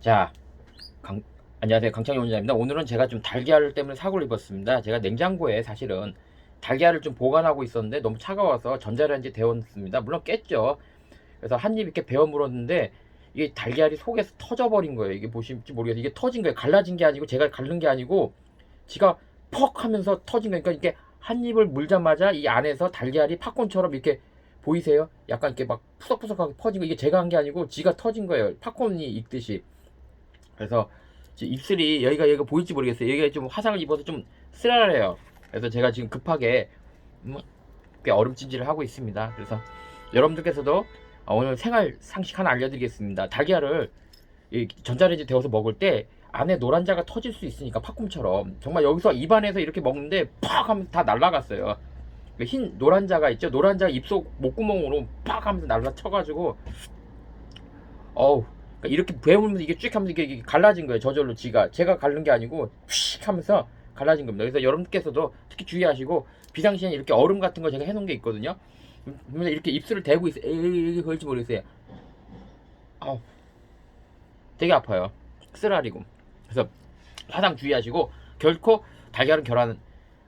자, 강, 안녕하세요. 강창희 원장입니다. 오늘은 제가 좀 달걀 때문에 사고를 입었습니다. 제가 냉장고에 사실은 달걀을 좀 보관하고 있었는데 너무 차가워서 전자레인지 데웠습니다. 물론 깼죠. 그래서 한 입 이렇게 베어 물었는데 이게 달걀이 속에서 터져버린 거예요. 이게 보실지 모르겠어요. 이게 터진 거예요. 갈라진 게 아니고 제가 갈른 게 아니고 지가 퍽 하면서 터진 거니까 이게 한 입을 물자마자 이 안에서 달걀이 팝콘처럼 이렇게 보이세요? 약간 이렇게 막 푸석푸석하게 퍼진 거 이게 제가 한 게 아니고 지가 터진 거예요. 팝콘이 익듯이. 그래서 입술이 여기가 여기가 보일지 모르겠어요. 여기가 좀 화상을 입어서 좀 쓰라해요. 그래서 제가 지금 급하게 음, 꽤 얼음찜질을 하고 있습니다. 그래서 여러분들께서도 어, 오늘 생활 상식 하나 알려드리겠습니다. 달걀을 이 전자레인지 데워서 먹을 때 안에 노란자가 터질 수 있으니까 팝콘처럼 정말 여기서 입안에서 이렇게 먹는데 팍 하면 다 날아갔어요. 그흰 노란자가 있죠. 노란자 입속 목구멍으로 팍 하면서 날라 쳐가지고 어우 그러니까 이렇게 배우면서 이게 쭉 하면서 이게, 갈라진 거예요. 저절로 지가 제가 갈른 게 아니고 휙 하면서 갈라진 겁니다. 그래서 여러분께서도 특히 주의하시고 비상시에 이렇게 얼음 같은 거 제가 해놓은 게 있거든요. 이렇게 입술을 대고 있어요. 에이, 걸지 모르겠어요. 아우 되게 아파요. 쓰라리고. 그래서 화상 주의하시고 결코 달걀은 결함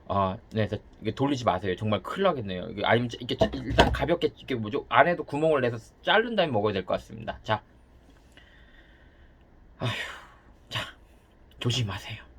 어, 네, 그래서 이게 돌리지 마세요. 정말 큰일 나겠네요. 아니면 이게 일단 가볍게 이게 뭐죠? 안에도 구멍을 내서 자른 다음에 먹어야 될 것 같습니다. 자 조심하세요.